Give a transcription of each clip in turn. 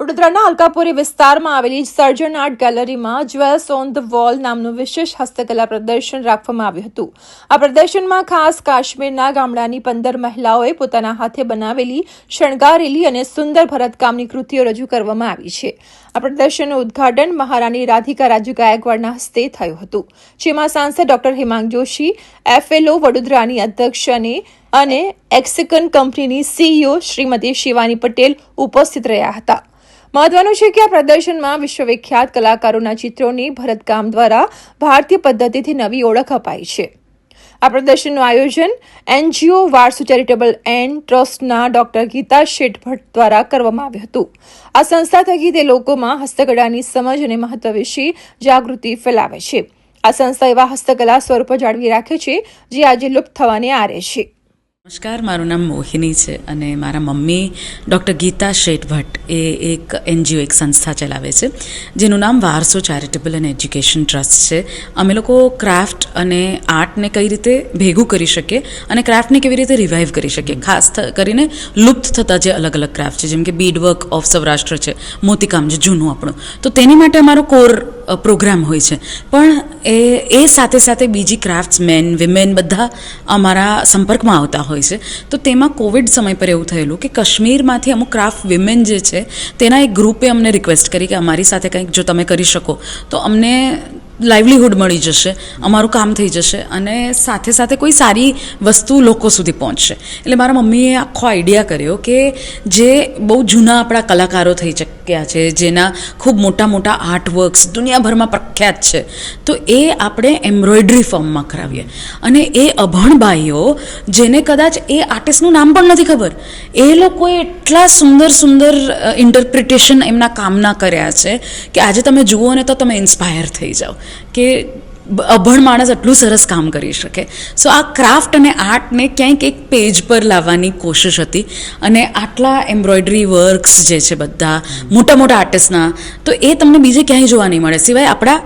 વડોદરાના અલકાપુરી વિસ્તારમાં આવેલી સર્જન આર્ટ ગેલેરીમાં જ્વેલ્સ ઓન ધ વોલ નામનું વિશેષ હસ્તકલા પ્રદર્શન રાખવામાં આવ્યું હતું. આ પ્રદર્શનમાં ખાસ કાશ્મીરના ગામડાની પંદર મહિલાઓએ પોતાના હાથે બનાવેલી શણગારેલી અને સુંદર ભરતકામની કૃતિઓ રજૂ કરવામાં આવી છે. આ પ્રદર્શનનું ઉદ્ઘાટન મહારાણી રાધિકા રાજુ ગાયકવાડના હસ્તે થયું હતું. જેમાં સાંસદ ડોક્ટર હિમાંગ જોશી, એફએલઓ વડોદરાની અધ્યક્ષ અને અને એક્સિકન કંપનીની સીઈઓ શ્રીમતી શિવાની પટેલ ઉપસ્થિત રહ્યા હતા. મહત્વનું છે કે આ પ્રદર્શનમાં વિશ્વવિખ્યાત કલાકારોના ચિત્રોની ભરતકામ દ્વારા ભારતીય પદ્ધતિથી નવી ઓળખ અપાઈ છે. આ પ્રદર્શનનું આયોજન એનજીઓ વારસુ ચેરિટેબલ એન્ડ ટ્રસ્ટના ડોક્ટર ગીતા શેઠ ભટ્ટ દ્વારા કરવામાં આવ્યું હતું. આ સંસ્થા થકી તે લોકોમાં હસ્તકળાની સમજ અને મહત્વ વિશે જાગૃતિ ફેલાવે છે. આ સંસ્થા એવા હસ્તકલા સ્વરૂપો જાળવી રાખે છે જે આજે લુપ્ત થવાને આરે છે. નમસ્કાર, મારું નામ મોહિની છે અને મારા મમ્મી ડૉક્ટર ગીતા શેઠ ભટ્ટ એ એક એનજીઓ એક સંસ્થા ચલાવે છે, જેનું નામ વારસો ચેરિટેબલ એન્ડ એજ્યુકેશન ટ્રસ્ટ છે. અમે લોકો ક્રાફ્ટ અને આર્ટને કઈ રીતે ભેગું કરી શકીએ અને ક્રાફ્ટને કેવી રીતે રિવાઇવ કરી શકીએ? ખાસ કરીને લુપ્ત થતા જે અલગ અલગ ક્રાફ્ટ છે, જેમ કે બીડ વર્ક ઓફ સૌરાષ્ટ્ર છે, મોતીકામ જે જૂનું આપણું. તો તેની માટે અમારો કોર પ્રોગ્રામ હોય છે. પણ એ એ સાથે સાથે બીજી ક્રાફ્ટ્સ મેન વિમેન બધા અમારા સંપર્કમાં આવતા હોય છે, તો તેમાં કોવિડ સમય પર એવું થયેલું કે કાશ્મીરમાંથી અમુક ક્રાફ્ટ વિમેન જે છે, તેના એક ગ્રુપે અમને રિક્વેસ્ટ કરી કે અમારી સાથે કંઈક જો તમે કરી શકો. તો અમને લાઇવલીહુડ મળી જશે, અમારું કામ થઈ જશે અને સાથે સાથે કોઈ સારી વસ્તુ લોકો સુધી પહોંચશે. એટલે મારા મમ્મીએ આખો આઈડિયા કર્યો કે જે બહુ જૂના આપણા કલાકારો થઈ ચૂક્યા છે, જેના ખૂબ મોટા મોટા આર્ટ વર્ક્સ દુનિયાભરમાં પ્રખ્યાત છે, તો એ આપણે એમ્બ્રોઇડરી ફોર્મમાં કરાવીએ. અને એ અભણ ભાઈઓ, જેને કદાચ એ આર્ટિસ્ટનું નામ પણ નથી ખબર, એ લોકોએ એટલા સુંદર સુંદર ઇન્ટરપ્રિટેશન એમના કામના કર્યા છે કે આજે તમે જુઓ ને તો તમે ઇન્સ્પાયર થઈ જાઓ. કે અભણ માણસ આટલું સરસ કામ કરી શકે. સો આ ક્રાફ્ટ અને આર્ટને ક્યાંક એક પેજ પર લાવવાની કોશિશ હતી અને આટલા એમ્બ્રોઇડરી વર્ક્સ જે છે બધા, મોટા મોટા આર્ટિસ્ટના તો એ તમને બીજે ક્યાંય જોવા નહીં મળે. સિવાય આપણા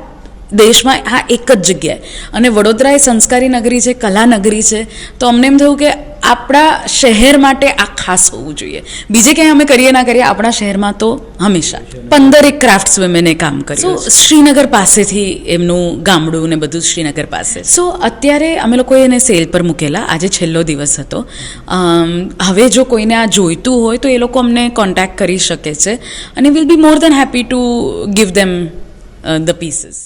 દેશમાં આ એક જ જગ્યાએ. અને વડોદરા એ સંસ્કારી નગરી છે, કલા નગરી છે, તો અમને એમ થયું કે આપણા શહેર માટે આ ખાસ હોવું જોઈએ. બીજે ક્યાંય અમે કરીએ ના કરીએ આપણા શહેરમાં તો હંમેશા પંદર એક ક્રાફ્ટ્સ વિમેને કામ કર્યું સો શ્રીનગર પાસેથી એમનું ગામડું ને બધું શ્રીનગર પાસે. સો અત્યારે અમે લોકોએ એને સેલ પર મૂકેલા. આજે છેલ્લો દિવસ હતો. હવે જો કોઈને આ જોઈતું હોય તો એ લોકો અમને કોન્ટેક્ટ કરી શકે છે. અને will be more than happy to give them the pieces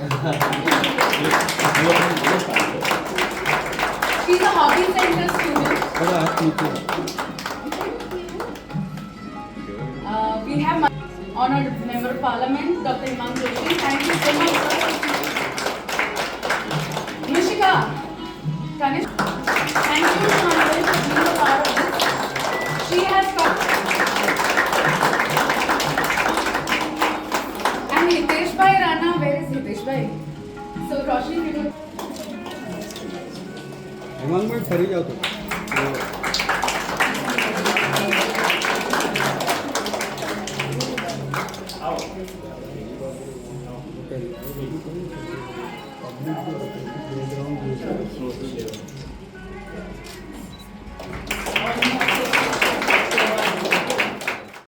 She's a hobby center student. Uh, we have my honored member of parliament, Dr. Himang Joshi. Thank you so much, sir. Nishika, thank you So Roshni, you know. હેમાંગભાઈ ફરી જાવ તો public background